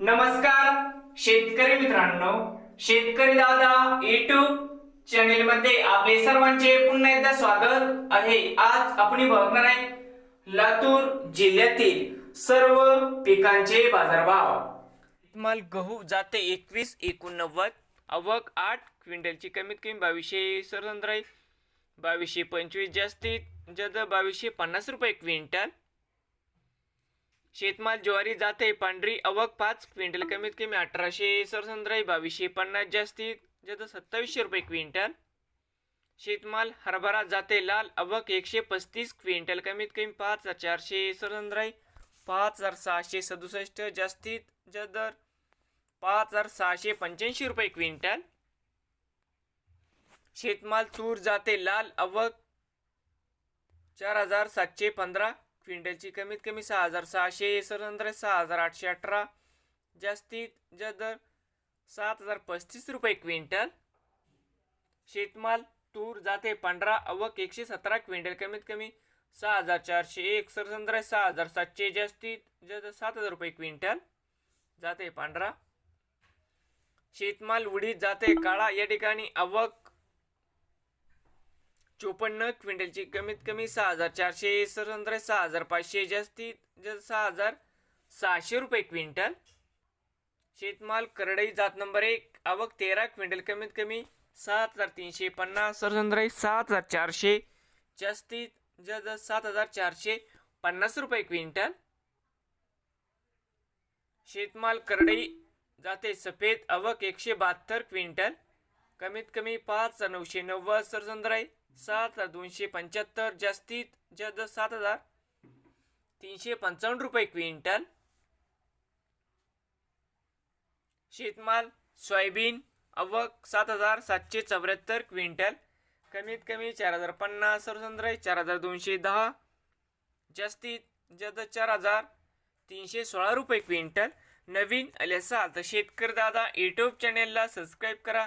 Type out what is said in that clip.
नमस्कार शेतकरी मित्रांनो. शेतकरी दादा युट्यूब चॅनेल मध्ये आपले सर्वांचे पुन्हा एकदा स्वागत आहे. आज आपण बघणार आहे लातूर जिल्ह्यातील सर्व पिकांचे बाजारभाव. माल गहू जाते एकवीस एकोणनव्वद आवक आठ क्विंटलची कमीत कमी बावीसशे सरंद्राई बावीसशे पंचवीस जास्तीत जास्त बावीसशे पन्नास रुपये क्विंटल शेतमाल ज्वारी जाते पांढरी आवक पाच क्विंटल कमीत कमी अठराशे सरसंद्राई बावीसशे पन्नास जास्तीत जद सत्तावीसशे रुपये क्विंटल. शेतमाल हरभरा जाते लाल अवक एकशे पस्तीस क्विंटल कमीत कमी पाच हजार चारशे सरसंद्राई पाच हजार सहाशे सदुसष्ट जास्तीत जदर पाच हजार सहाशे पंच्याऐंशी रुपये क्विंटल. शेतमाल तूर जाते लाल अवक चार हजार सातशे पंधरा. क्विंटलची कमीत कमी सहा हजार सहाशे सरंद्र सहा हजार आठशे अठरा जास्तीत जदर सात हजार पस्तीस रुपये क्विंटल. शेतमाल तूर जाते पांढरा अवक एकशे सतरा क्विंटल कमीत कमी सहा हजार चारशे एक सरसंद्र सहा हजार सातशे जास्तीत जास्त सात हजार रुपये क्विंटल जाते पांढरा. शेतमाल उडीद जाते काळा या ठिकाणी आवक चोपन्न क्विंटलची कमीत कमी सहा हजार चारशे सरंद्र सहा हजार पाचशे जास्तीत जास्त सहा हजार सहाशे रुपये क्विंटल. शेतमाल करडई जात नंबर एक आवक तेरा क्विंटल कमीत कमी सात हजार तीनशे पन्नास सरसंद्राई सात हजार चारशे जास्तीत जास्त सात हजार चारशे पन्नास रुपये क्विंटल. शेतमाल करडई जाते सफेद आवक एकशे बहात्तर क्विंटल. कमीत कमी पाच हजार नऊशे नव्वद सरसंद्राई सात हजार दोनशे पंच्याहत्तर जास्तीत जास्त सात हजार तीनशे पंचावन्न रुपये क्विंटल. शेतमाल सोयाबीन अवक सात हजार सातशे चौऱ्याहत्तर क्विंटल. कमीत कमी चार हजार पन्नास सरसंद्राई चार हजार दोनशे दहा. जास्तीत जास्त चार हजार तीनशे सोळा रुपये क्विंटल. नवीन आले असाल तर शेतकरी दादा यूट्यूब चॅनेलला सबस्क्राईब करा.